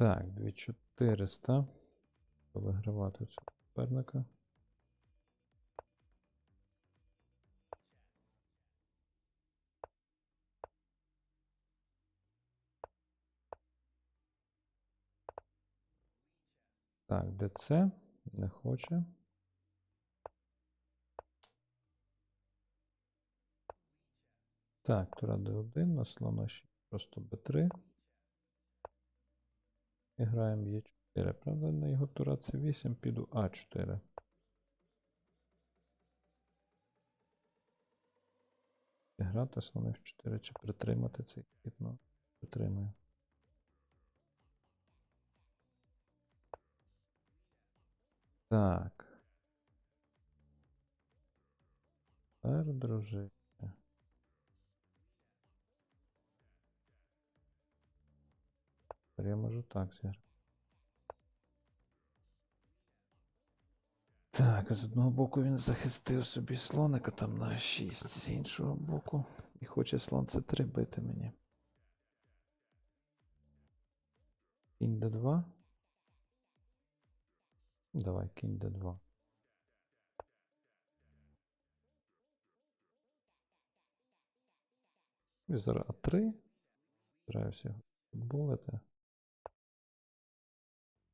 Так, 2400. Вигравати суперника. Так, ДЦ не хоче. Так, тура D1, на слона ще просто Б3. І граємо Е4. Правда, на його тура С8 піду А4. І Грати слон F4 чи притримати цей хід, ну, притримую. Так. Тепер, дружище. Тепер я можу так зіграти. Так, з одного боку він захистив собі слоника там на 6, з іншого боку. І хоче слон С3 бити мені. Кінь Д2. Давай, кінь Д2. І А3. Стараюся його футболити.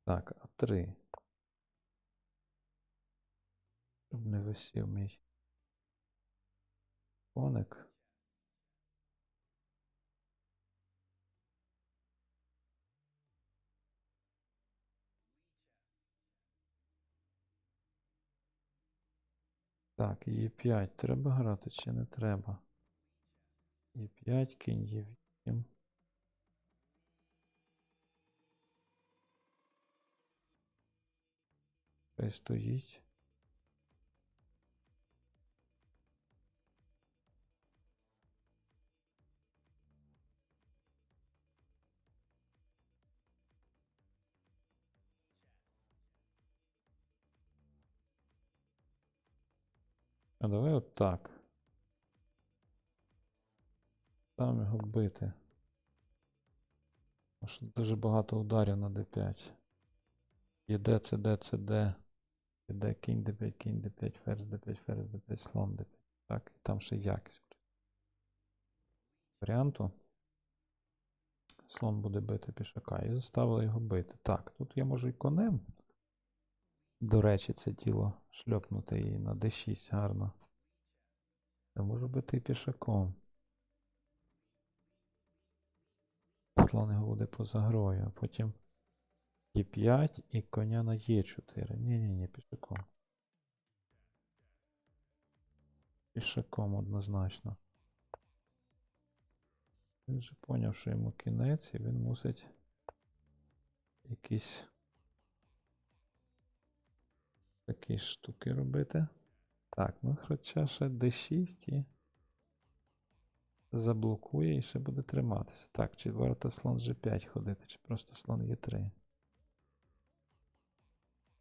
Так, А3. Щоб не висів мій коник. Так, Е5 треба грати чи не треба? Е5, кінь Е8. Хай стоїть. А давай от так. Там його бити. Дуже багато ударів на d5. Є Д, С, Д, С, Д. Іде кінь d5, кінь d5, ферзь d5, ферзь d5, слон d5. Так, і там ще якість. Варіанту. Слон буде бити пішака. І заставили його бити. Так, тут я можу і конем. До речі, це тіло шльопнути і на d6 гарно. Я можу бити і пішаком. Слон його буде поза грою, а потім Е5 і коня на Е4. Ні-ні-ні, пішаком. Пішаком однозначно. Він же поняв, що йому кінець, і він мусить якісь такі штуки робити. Так, ну хоча ще D6 і заблокує і ще буде триматися. Так, чи варто слон G5 ходити, чи просто слон Е3.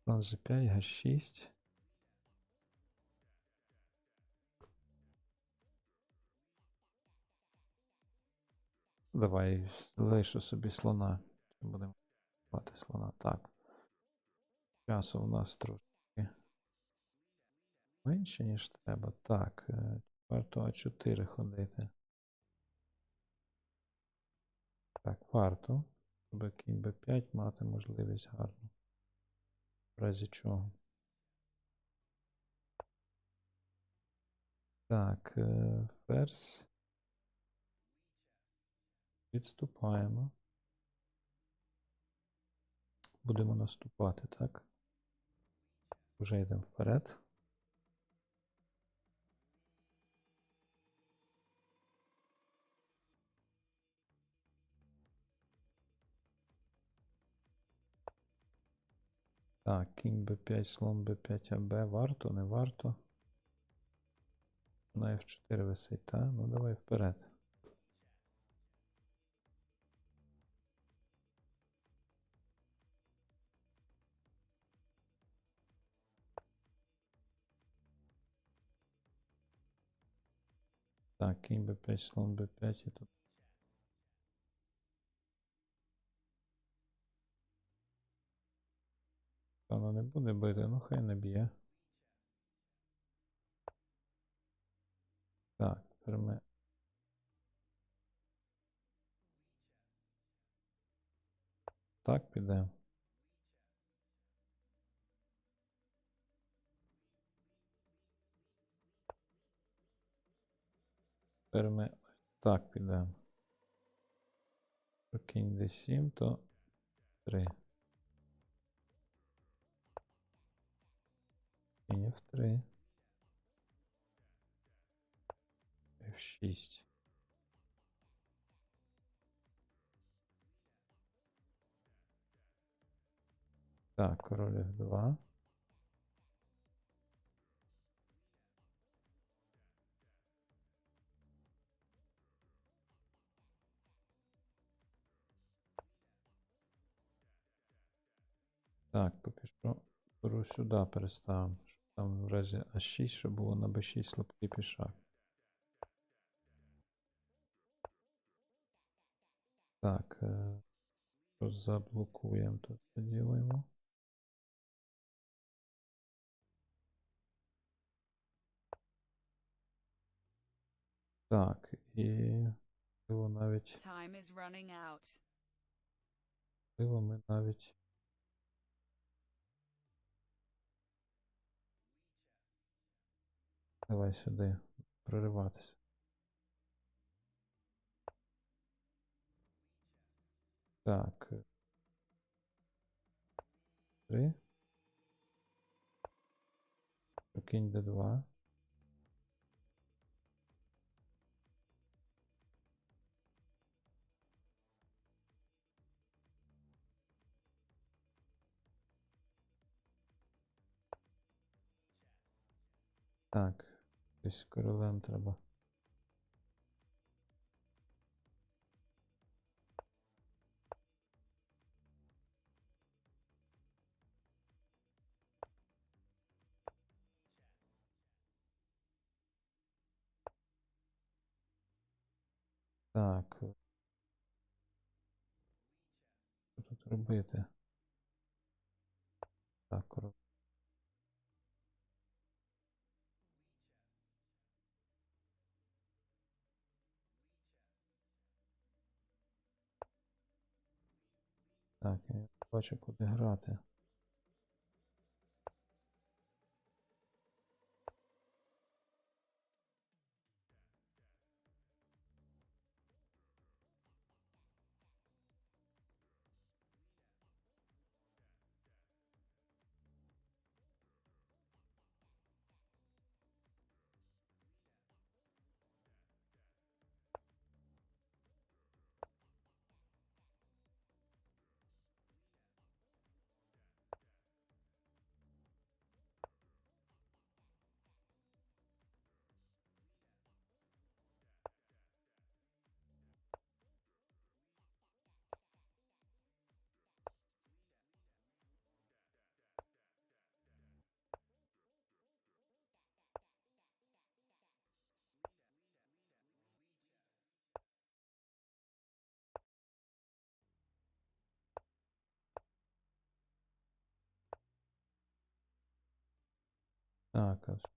Слон G5, G6. Давай лишу собі слона. Будемо мати слона. Так. Часу у нас трошки менше, ніж треба. Так, е, варто А4 ходити. Так, варто. Щоб кінь Б5 мати можливість гарну. В разі чого. Так, е, ферзь. Відступаємо. Будемо наступати, так? Вже йдемо вперед. Так, кінь b5, слон b5, АБ. Варто, не варто. На F4 висить, та? Ну давай вперед. Так, кінь b5, слон b5 і тут. Напевно, не буде бити, ну хай не б'є. Так, тепер ми. Так, підемо. Тепер ми так підемо. Якщо Кінь d7, то 3. Кінь f3. F6. Так, король F2. Так, поки що сюди переставимо. Там в разі А6, щоб було на Б6 слабкий пішак. Так, е, що заблокуємо тут поділимо. Так, і можливо навіть, можливо, ми навіть. Давай сюди прориватися. Так. Три. Прикинь Д2. Так, десь королем треба. Так. Що тут робити? Так, король. Так, я бачу, куди грати. Так,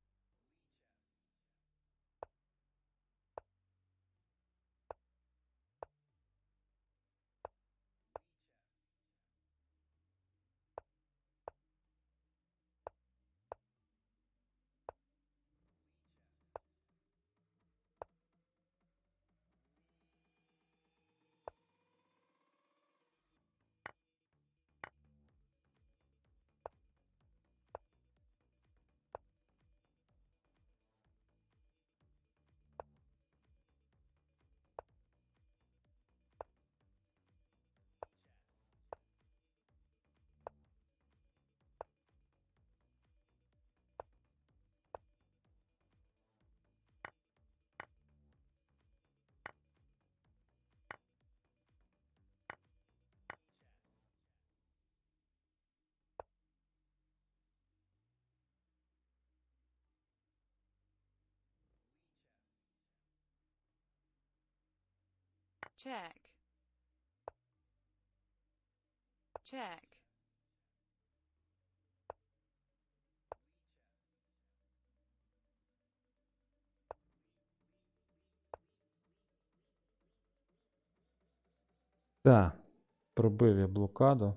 check check Так, пробив я блокаду.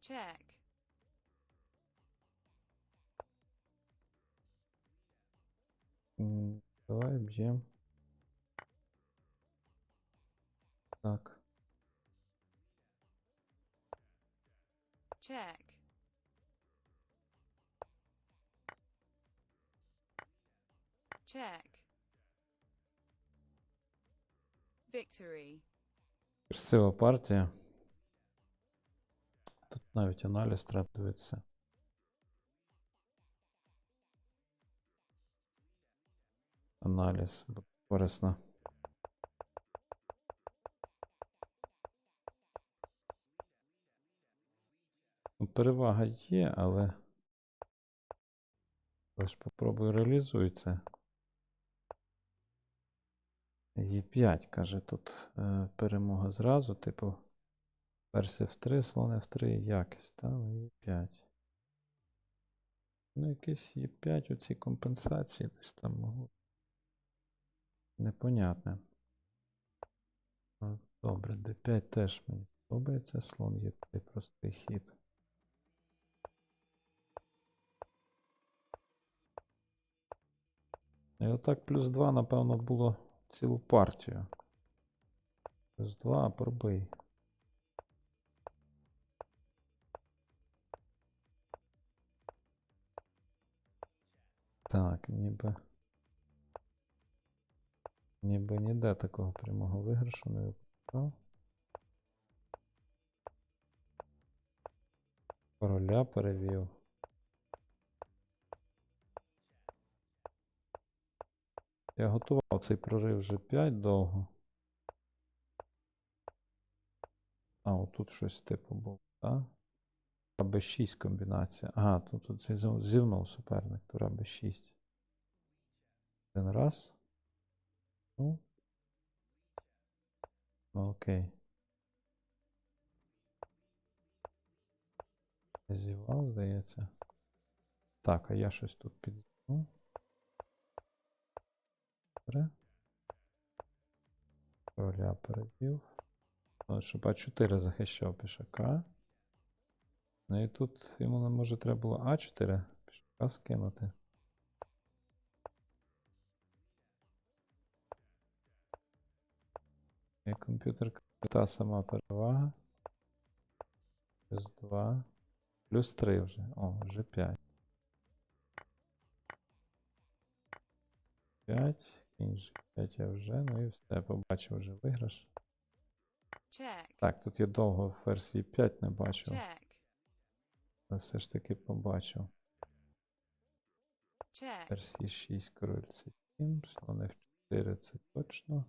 Check. Mm. Давай б'ємо. Так. Check. Check. Victory. Красива партія. Тут навіть аналіз треба Аналіз буде корисно. Ну, Перевага є, але. Ось попробую реалізуй це. Є5, каже тут е, перемога зразу, типу. Перси F3, слон F3, якість, та, але Є5. Ну, якісь Є5, оці компенсації десь там можуть. Непонятне. Добре, D5 теж мені подобається. Слон Є3 простий хід. І отак плюс 2, напевно, було цілу партію. Плюс 2, пробий. Так, ніби. Ніби ніде такого прямого виграшу не випадав. Короля перевів. Я готував цей прорив вже 5 довго. А, отут щось типу було, так? Тура Б6 комбінація. Ага, тут, тут зівнув суперник. Тура Б6. Один раз. Ну. Окей. Зівав, здається. Так, а я щось тут підзівнув. Добре. Короля перевів. Ну, щоб А4 захищав пішака. Ну і тут йому може треба було А4 пішака скинути. Комп'ютер та сама перевага. Плюс 2. Плюс 3 вже. О, вже 5. 5. Кінь 5 я вже. Ну і все, побачив вже виграш. Check. Так, тут я довго в версії 5 не бачив. Check. Але все ж таки побачив. Check. Версії 6, король C7, слон F4 це точно.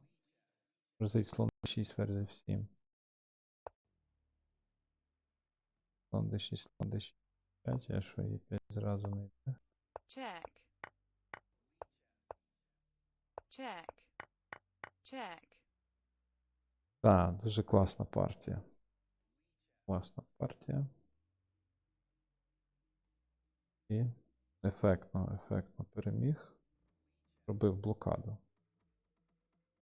Розить слон D6, ферзь F7. Слон D6, слон D6, 5, а що є 5 зразу не йде. Check. Check. Check. Так, дуже класна партія. Класна партія. І ефектно, ефектно переміг. Робив блокаду.